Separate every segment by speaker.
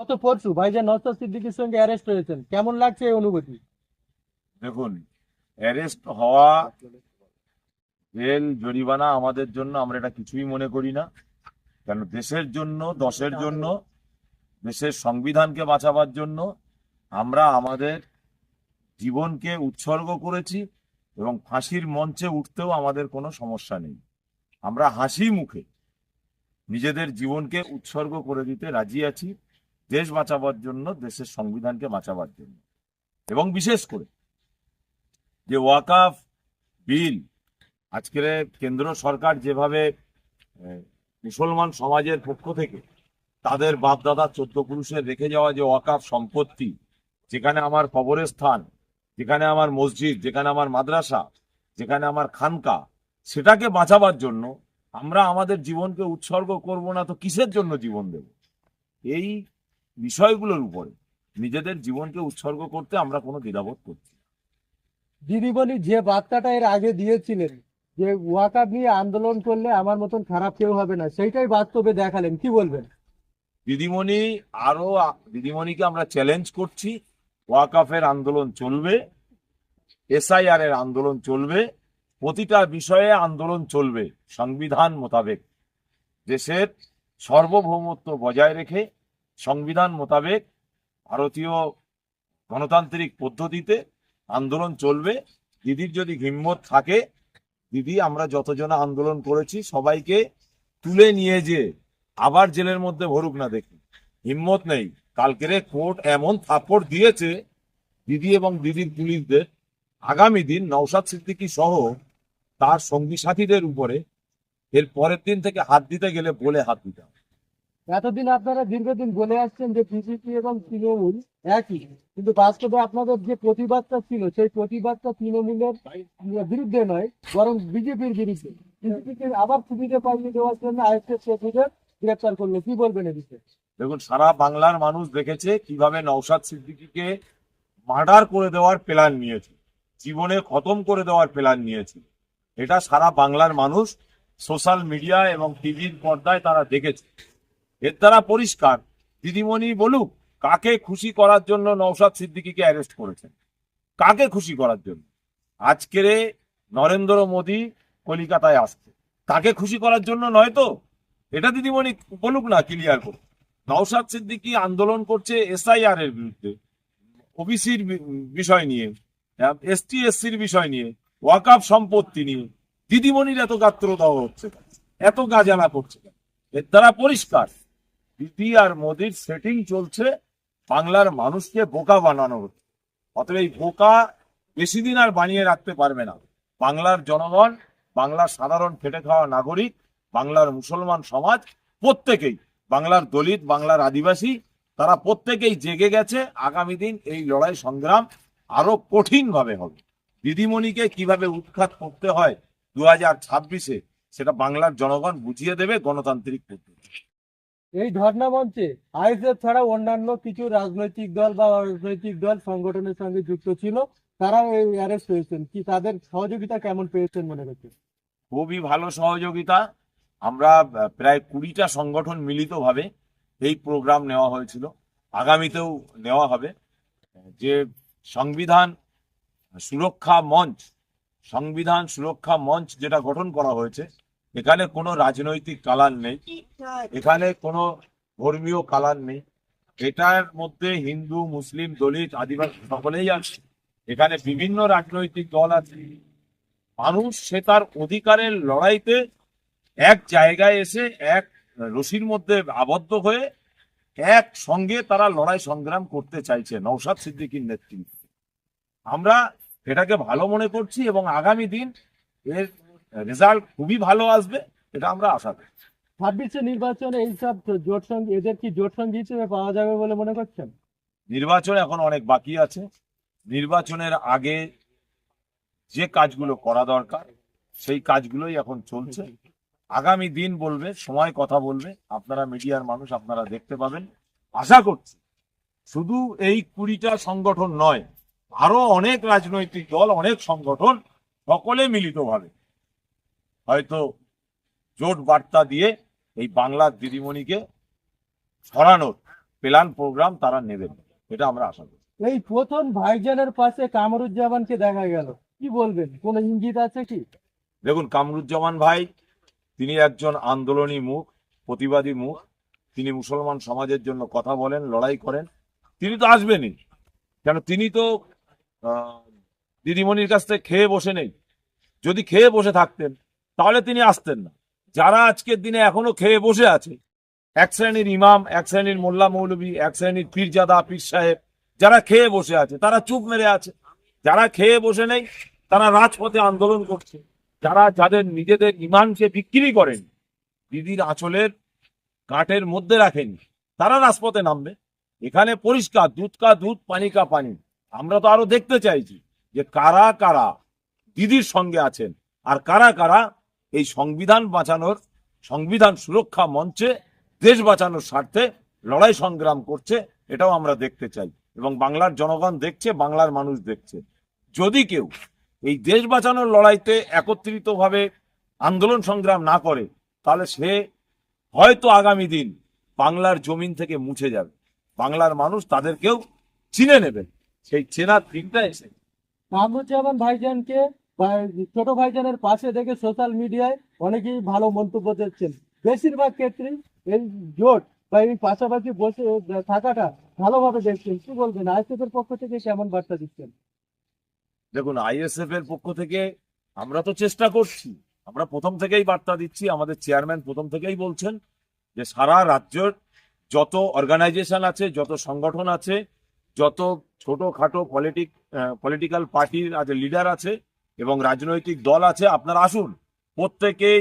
Speaker 1: গত পরশু ভাইজান নওশাদ সিদ্দিকীর সঙ্গে অ্যারেস্ট হয়েছেন। কেমন লাগছে এই অনুভূতি?
Speaker 2: দেখুন অ্যারেস্ট হওয়া জেল জরিমানা আমাদের জন্য আমরা এটা কিছুই মনে করি না। কেন দেশের জন্য, দশের জন্য, দেশের সংবিধানকে বাঁচাবার জন্য আমরা আমাদের জীবনকে উৎসর্গ করেছি এবং ফাঁসির মঞ্চে উঠতেও আমাদের কোনো সমস্যা নেই। আমরা হাসি মুখে নিজেদের জীবনকে উৎসর্গ করে দিতে রাজি আছি। দেশ বাঁচাবার জন্য, দেশের সংবিধানকে বাঁচাবার জন্য। এবং বিশেষ করে যে ওয়াকাফ বিল, আজকের কেন্দ্র সরকার যেভাবে মুসলমান সমাজের পক্ষ থেকে তাদের বাপদাদা চোদ্দ পুরুষের রেখে যাওয়া যে ওয়াকাফ সম্পত্তি, যেখানে আমার কবরের স্থান, যেখানে আমার মসজিদ, যেখানে আমার মাদ্রাসা, যেখানে আমার খানকা, সেটাকে বাঁচাবার জন্য আমরা আমাদের জীবনকে উৎসর্গ করব না তো কিসের জন্য জীবন দেব? এই বিষয়গুলোর উপরে। নিজেদের জীবনকে উৎসর্গ করতে আমরা কোনো দ্বিধাবোধ করছি না।
Speaker 1: দিদিমণি যে বার্তাটা এর আগে দিয়েছিলেন যে ওয়াকাব নিয়ে আন্দোলন করলে আমার মতন খারাপ কেউ হবে না সেইটাই বাস্তবে দেখালেন কি বলবেন?
Speaker 2: দিদিমণি আরও দিদিমণিকে আমরা চ্যালেঞ্জ করছি ওয়াকাফের আন্দোলন চলবে এসআইআর এর আন্দোলন চলবে প্রতিটা বিষয়ে আন্দোলন চলবে সংবিধান মোতাবেক। দেশের সার্বভৌমত্ব বজায় রেখে সংবিধান মোতাবেক ভারতীয় গণতান্ত্রিক পদ্ধতিতে আন্দোলন চলবে। দিদির যদি হিম্মত থাকে, দিদি আমরা যতজন আন্দোলন করেছি, সবাইকে তুলে নিয়ে যে আবার জেলের মধ্যে ভরুক না দেখি। হিম্মত নেই। কালকেরে কোর্ট এমন থাপ্পড় দিয়েছে, দিদি এবং দিদির পুলিশদের। আগামী দিন নওশাদ সিদ্দিকী সহ তার সঙ্গী সাথীদের উপরে এর পরের দিন থেকে হাত দিতে গেলে বলে হাত দিতে হবে।
Speaker 1: এতদিন আপনারা দীর্ঘদিন বলে আসছেন যে বিজেপি এবং তৃণমূল একই, কিন্তু বাস্তবে আপনাদের যে প্রতিবাদটা ছিল, সেই প্রতিবাদটা তৃণমূলের বিরুদ্ধে নয়, বরং বিজেপির বিরুদ্ধে। বিজেপিকে আবার সুবিধা পাইয়ে দেওয়ার জন্য আইএসএফ প্রেসিডেন্ট গ্রেপ্তার করল। কি বলবেন এ বিষয়ে?
Speaker 2: দেখুন, সারা বাংলার মানুষ দেখেছে কীভাবে নওশাদ সিদ্দিকীকে মার্ডার করে দেওয়ার প্ল্যান নিয়েছে, জীবনে খতম করে দেওয়ার প্ল্যান নিয়েছে। এটা সারা বাংলার মানুষ সোশ্যাল মিডিয়া এবং টিভির পর্দায় তারা দেখেছে। এর দ্বারা পরিষ্কার। দিদিমণি বলুক, কাকে খুশি করার জন্য নওশাদ সিদ্দিকীকে অ্যারেস্ট করেছেন? কাকে খুশি করার জন্য? আজকের নরেন্দ্র মোদী কলিকাতায় আসছে। তাকে খুশি করার জন্য নয় তো? এটা দিদিমণি বলুক না ক্লিয়ার করুক। নওশাদ সিদ্দিকি আন্দোলন করছে এসআইআর এর বিরুদ্ধে। ওবিসির বিষয় নিয়ে এসটি এসসির বিষয় নিয়ে ওয়াকাফ সম্পত্তি নিয়ে। দিদিমণির এত গাত্র দেওয়া হচ্ছে এত গাজানা করছে? এর দ্বারা পরিষ্কার। দিদি আর মোদির সেটিং চলছে বাংলার মানুষকে বোকা বানানো হচ্ছে অতএব এই বোকা বেশি দিন আর বানিয়ে রাখতে পারবে না। বাংলার জনগণ, বাংলার সাধারণ খেটে খাওয়া নাগরিক, বাংলার মুসলমান সমাজ, প্রত্যেকেই, বাংলার দলিত, বাংলার আদিবাসী, তারা প্রত্যেকেই জেগে গেছে। আগামী দিন এই লড়াই সংগ্রাম আরও কঠিন ভাবে হবে। দিদিমণিকে কীভাবে উৎখাত করতে হয় দু হাজার ছাব্বিশে, সেটা বাংলার জনগণ বুঝিয়ে দেবে গণতান্ত্রিক পদ্ধতি।
Speaker 1: এই ধর্ণা মঞ্চে আইএসএফ ছাড়া অন্যান্য কিছু রাজনৈতিক দল বা রাজনৈতিক দল সংগঠনের সঙ্গে যুক্ত ছিল, তারাও এই অ্যারেস্ট হয়েছেন কি তাদের সহযোগিতা কেমন পেয়েছেন মনে করছেন?
Speaker 2: খুবই ভালো সহযোগিতা। আমরা প্রায় কুড়িটা সংগঠন মিলিতভাবে এই প্রোগ্রাম নেওয়া হয়েছিল। আগামীতেও নেওয়া হবে। যে সংবিধান সুরক্ষা মঞ্চ, সংবিধান সুরক্ষা মঞ্চ যেটা গঠন করা হয়েছে এখানে কোনো রাজনৈতিক কালার নেই। এখানে কোনো ধর্মীয় কালার নেই। এটার মধ্যে হিন্দু মুসলিম দলিত আদিবাসী সকলেই আছে। এখানে বিভিন্ন রাজনৈতিক দল আছে। মানুষ সে তার অধিকারের লড়াইতে এক জায়গায় এসে এক রশির মধ্যে আবদ্ধ হয়ে এক সঙ্গে তারা লড়াই সংগ্রাম করতে চাইছে নৌসাদ সিদ্দিকীর নেতৃত্বে। আমরা এটাকে ভালো মনে করছি এবং আগামী দিন এর রেজাল্ট খুবই ভালো আসবে এটা আমরা আশা করি।
Speaker 1: ছাব্বিশে নির্বাচনে এইসব জোট সঙ্গী এদের কি জোট সঙ্গী হিসেবে পাওয়া যাবে বলে মনে করছেন?
Speaker 2: নির্বাচন এখন অনেক বাকি আছে। নির্বাচনের আগে যে কাজগুলো করা দরকার সেই কাজগুলোই এখন চলছে। আগামী দিন বলবে সময় কথা বলবে। আপনারা মিডিয়ার মানুষ আপনারা দেখতে পাবেন। আশা করছি শুধু এই কুড়িটা সংগঠন নয় আরও অনেক রাজনৈতিক দল অনেক সংগঠন সকলে মিলিতভাবে হয়তো জোট বার্তা দিয়ে এই বাংলার দিদিমণিকে সরানোর প্ল্যান প্রোগ্রাম তারা নেবেন এটা আমরা আশা করি।
Speaker 1: এই প্রথম ভাইজানের পাশে কামরুজ্জামানকে দেখা গেল। কি বলবেন? কোনো ইঙ্গিত আছে কি?
Speaker 2: দেখুন কামরুজ্জামান ভাই তিনি একজন আন্দোলনী মুখ প্রতিবাদী মুখ। তিনি মুসলমান সমাজের জন্য কথা বলেন লড়াই করেন। তিনি তো আসবেনই। কেন? তিনি তো দিদিমণির কাছ থেকে খেয়ে বসে নেই। যদি খেয়ে বসে থাকতেন তাহলে তিনি আসতেন না। যারা আজকের দিনে এখনও খেয়ে বসে আছে, এক শ্রেণির ইমাম, এক শ্রেণির মোল্লা মৌলবী, এক শ্রেণির পীরজাদা, পীর সাহেব, যারা খেয়ে বসে আছে, তারা চুপ মেরে আছে। যারা খেয়ে বসে নেই, তারা রাজপথে আন্দোলন করছে। যারা যাদের নিজেদের ইমানকে বিক্রি করেন, দিদির আঁচলের কাঠের মধ্যে রাখেন, তারা রাজপথে নামবে। এখানে পরিষ্কার, দুধ কা দুধ, পানি কা পানি। আমরা তো আরও দেখতে চাইছি যে কারা কারা দিদির সঙ্গে আছেন, আর কারা কারা এই সংবিধান বাঁচানোর, সংবিধান সুরক্ষা মঞ্চে দেশ বাঁচানোর স্বার্থে লড়াই সংগ্রাম করছে, এটাও আমরা দেখতে চাই। এবং বাংলার জনগণ দেখছে, বাংলার মানুষ দেখছে। যদি কেউ এই দেশ বাঁচানোর লড়াইতে একত্রিতভাবে আন্দোলন সংগ্রাম না করে, তাহলে সে হয়তো আগামী দিন বাংলার জমিন থেকে মুছে যাবে। বাংলার মানুষ তাদেরকেও চিনে নেবে। সেই চেনার দিনটা এসে
Speaker 1: কামরুজ্জামান ভাইজানকে বা ছোট ভাইজানের পাশে দেখে সোশ্যাল মিডিয়ায় অনেকেই ভালো মন্তব্য দিচ্ছেন। বেশিরভাগ ক্ষেত্রেই এই জোট বা এই পাশাপাশি বসে থাকাটা ভালোভাবে দেখছেন। কি বলবেন? আইসিএফ এর পক্ষ থেকে কেমন বার্তা দিচ্ছেন?
Speaker 2: দেখুন, আইএসএফ এর পক্ষ থেকে আমরা তো চেষ্টা করছি। আমরা প্রথম থেকেই বার্তা দিচ্ছি, আমাদের চেয়ারম্যান প্রথম থেকেই বলছেন যে সারা রাজ্যের যত অর্গানাইজেশন আছে, যত সংগঠন আছে, যত ছোটখাটো পলিটিক পলিটিক্যাল পার্টির আছে লিডার আছে এবং রাজনৈতিক দল আছে, আপনারা আসুন। প্রত্যেকেই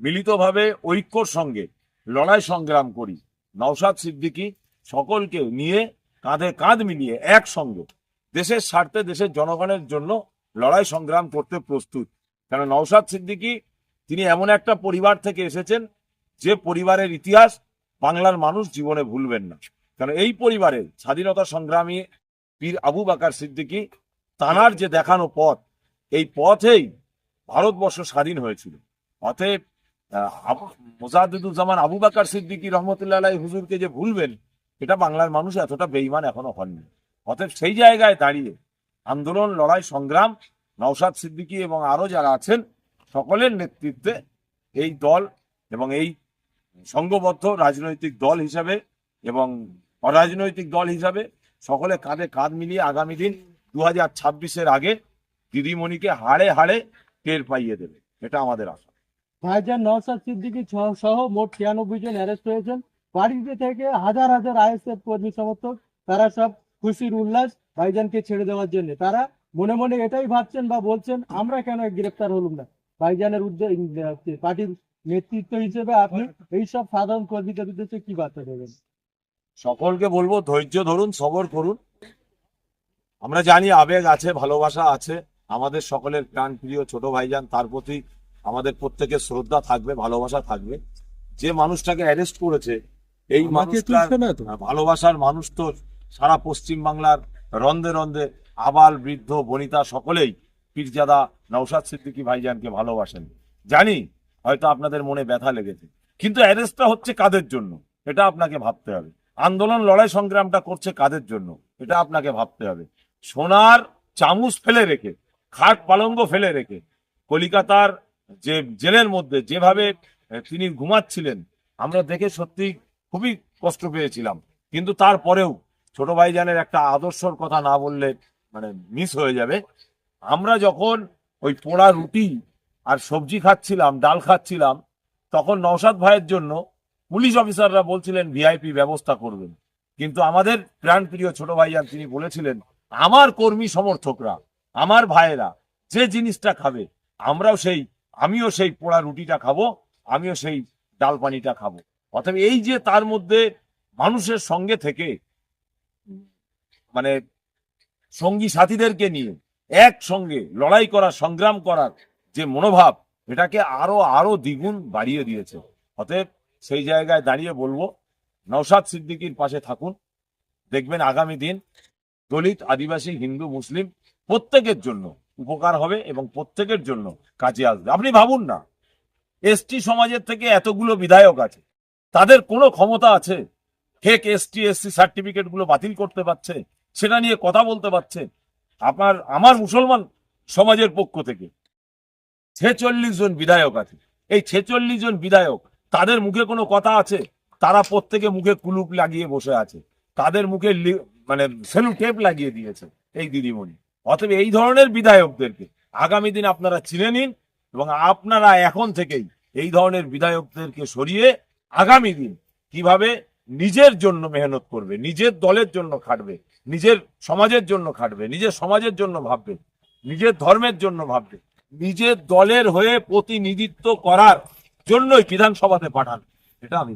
Speaker 2: মিলিতভাবে ঐক্যর সঙ্গে, লড়াই সংগ্রাম করি। নওশাদ সিদ্দিকী সকলকে নিয়ে, কাঁধে কাঁধ মিলিয়ে একসঙ্গে দেশের স্বার্থে, দেশের জনগণের জন্য লড়াই সংগ্রাম করতে প্রস্তুত। কেন নওশাদ সিদ্দিকী, তিনি এমন একটা পরিবার থেকে এসেছেন, যে পরিবারের ইতিহাস বাংলার মানুষ জীবনে ভুলবেন না। কারণ এই পরিবারের স্বাধীনতা সংগ্রামী পীর আবু বাকার সিদ্দিকী তানার যে দেখানো পথ এই পথেই ভারতবর্ষ স্বাধীন হয়েছিল। অতএব আহ, আবু- বাকার সিদ্দিকী রহমতুল্লাহ হুজুরকে যে ভুলবেন এটা বাংলার মানুষ এতটা বেইমান এখনও হননি। অতএব সেই জায়গায় দাঁড়িয়ে আন্দোলন লড়াই সংগ্রাম নওশাদ সিদ্দিকী এবং আরও যারা আছেন সকলের নেতৃত্বে এই দল এবং এই সংঘবদ্ধ রাজনৈতিক দল হিসাবে এবং অরাজনৈতিক দল হিসাবে সকলে কাঁধে কাঁধ মিলিয়ে আগামী দিন দু হাজার আগে দিদিমণিকে হাড়ে হাড়ে টের পাইয়ে দেবে। এটা আমাদের আশা।
Speaker 1: ভাইজান নওশাদ সিদ্দিকী সহ- সহ মোট ছিয়ানব্বই জন অ্যারেস্ট হয়েছেন। বাড়িতে থেকে হাজার হাজার আইএসএফ কর্মী সমর্থক তারা সব খুশির উল্লাস ভাইজানকে ছেড়ে দেওয়ার জন্য। তারা মনে মনে এটাই ভাবছেন বা বলছেন আমরা কেন গ্রেপ্তার হলাম না? ভাইজানের উদ্যোগ পার্টির নেতৃত্ব হিসেবে আপনি এই সব সাধারণ কর্মীদের উদ্দেশ্যে কি বার্তা দেবেন?
Speaker 2: সকলকে বলব ধৈর্য ধরুন সবর করুন। আমরা জানি আবেগ আছে ভালোবাসা আছে। আমাদের সকলের প্রাণ প্রিয় ছোট ভাইজান তার প্রতি আমাদের প্রত্যেকের শ্রদ্ধা থাকবে ভালোবাসা থাকবে। যে মানুষটাকে অ্যারেস্ট করেছে এই মানুষটার ভালোবাসার মানুষ তো সারা পশ্চিম বাংলার রন্ধে রন্ধে আবাল বৃদ্ধ বনিতা সকলেই পীরজাদা নৌসাদ সিদ্দিকী ভাইজানকে ভালোবাসেন। জানি হয়তো আপনাদের মনে ব্যথা লেগেছে কিন্তু অ্যারেস্টটা হচ্ছে কাদের জন্য? এটা আপনাকে ভাবতে হবে। আন্দোলন লড়াই সংগ্রামটা করছে কাদের জন্য? এটা আপনাকে ভাবতে হবে। সোনার চামচ ফেলে রেখে খাট পালঙ্গ ফেলে রেখে কলিকাতার যে জেলের মধ্যে যেভাবে তিনি ঘুমাচ্ছিলেন, আমরা দেখে সত্যি খুবই কষ্ট পেয়েছিলাম। কিন্তু তারপরেও ছোট ভাইজানের একটা আদর্শর কথা না বললে মানে মিস হয়ে যাবে। আমরা যখন ওই পোড়া রুটি আর সবজি খাচ্ছিলাম, ডাল খাচ্ছিলাম, তখন নওশাদ ভাইয়ের জন্য পুলিশ অফিসাররা বলছিলেন, ভিআইপি ব্যবস্থা করবেন। কিন্তু আমাদের প্রাণপ্রিয় ছোট ভাইজান তিনি বলেছিলেন, আমার কর্মী সমর্থকরা আমার ভাইয়েরা যে জিনিসটা খাবে, আমরাও সেই, আমিও সেই পোড়া রুটিটা খাব, আমিও সেই ডাল পানিটা খাব। অতএব এই যে তার মধ্যে মানুষের সঙ্গে থেকে মানে সঙ্গী সাথীদেরকে নিয়ে একসঙ্গে লড়াই করার সংগ্রাম করার যে মনোভাব, এটাকে আরও আরও দ্বিগুণ বাড়িয়ে দিয়েছে। অতএব সেই জায়গায় দাঁড়িয়ে বলব, নওশাদ সিদ্দিকীর পাশে থাকুন, দেখবেন আগামী দিন দলিত আদিবাসী হিন্দু মুসলিম প্রত্যেকের জন্য উপকার হবে এবং প্রত্যেকের জন্য কাজে আসবে। আপনি ভাবুন না, এসটি সমাজের থেকে এতগুলো বিধায়ক আছে, তাদের কোনো ক্ষমতা আছে? ফেক এসটি, এসসি সার্টিফিকেটগুলো বাতিল করতে পারছে, সেটা নিয়ে কথা বলতে পারছে? আপনার, আমার মুসলমান সমাজের পক্ষ থেকে ছেচল্লিশ জন বিধায়ক আছে। এই ছেচল্লিশ জন বিধায়ক, তাদের মুখে কোনো কথা আছে? তারা প্রত্যেকে মুখে কুলুপ লাগিয়ে বসে আছে। তাদের মুখে মানে সেলু টেপ লাগিয়ে দিয়েছে এই দিদিমণি। অতএব এই ধরনের বিধায়কদেরকে আগামী দিন আপনারা চিনে নিন এবং আপনারা এখন থেকেই এই ধরনের বিধায়কদেরকে সরিয়ে আগামী দিন কীভাবে নিজের জন্য মেহনত করবে, নিজের দলের জন্য খাটবে, নিজের সমাজের জন্য খাটবে, নিজের সমাজের জন্য ভাববে, নিজের ধর্মের জন্য ভাববে, নিজের দলের হয়ে প্রতিনিধিত্ব করার জন্যই বিধানসভাতে পাঠান। এটা আমি